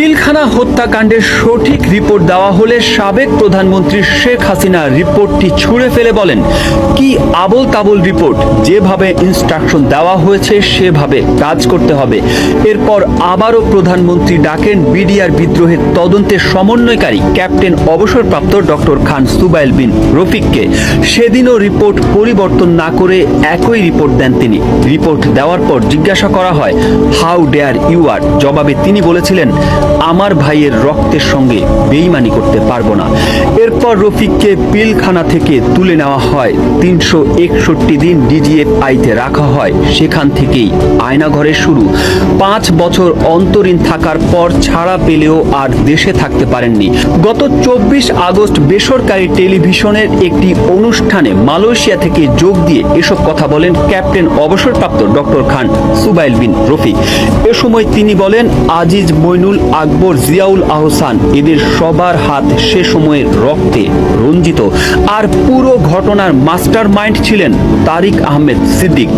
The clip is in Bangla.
পিলখানা হত্যাকাণ্ডের সঠিক রিপোর্ট দেওয়া হলে সাবেক প্রধানমন্ত্রী শেখ হাসিনা রিপোর্টটি ছুঁড়ে ফেলে বলেন, কি আবল তাবল রিপোর্ট? যেভাবে ইনস্ট্রাকশন দেওয়া হয়েছে, সেভাবে কাজ করতে হবে। এরপর আবারও প্রধানমন্ত্রী ডাকেন বিডিআর বিদ্রোহের তদন্তের সমন্বয়কারী ক্যাপ্টেন অবসরপ্রাপ্ত ডক্টর খান সুবাইল বিন রফিককে। সেদিনও রিপোর্ট পরিবর্তন না করে একই রিপোর্ট দেন তিনি। রিপোর্ট দেওয়ার পর জিজ্ঞাসা করা হয়, হাউ ডেয়ার ইউ আর? জবাবে তিনি বলেছিলেন আমার ভাইয়ের রক্তের সঙ্গে বেইমানি করতে পারব না। এরপর রফিককে পিলখানা থেকে তুলে নেওয়া হয়। তিনশো একষট্টি দিন ডিজিএফ আইতে রাখা হয়। সেখান থেকেই আয়নাঘরের শুরু। পাঁচ বছর অন্তরীণ থাকার পর ছাড়া পেলেও আর দেশে থাকতে পারেননি। গত চব্বিশ আগস্ট বেসরকারি টেলিভিশনের একটি অনুষ্ঠানে মালয়েশিয়া থেকে যোগ দিয়ে এসব কথা বলেন ক্যাপ্টেন অবসরপ্রাপ্ত ডক্টর খান সুবাইল বিন রফিক। এ সময় তিনি বলেন, আজিজ মইনুল আকবর জিয়াউল আহসান এদের সবার হাত সে সময়ের রক্তে রঞ্জিত। আর পুরো ঘটনার মাস্টার মাইন্ড ছিলেন তারিক আহমেদ সিদ্দিক।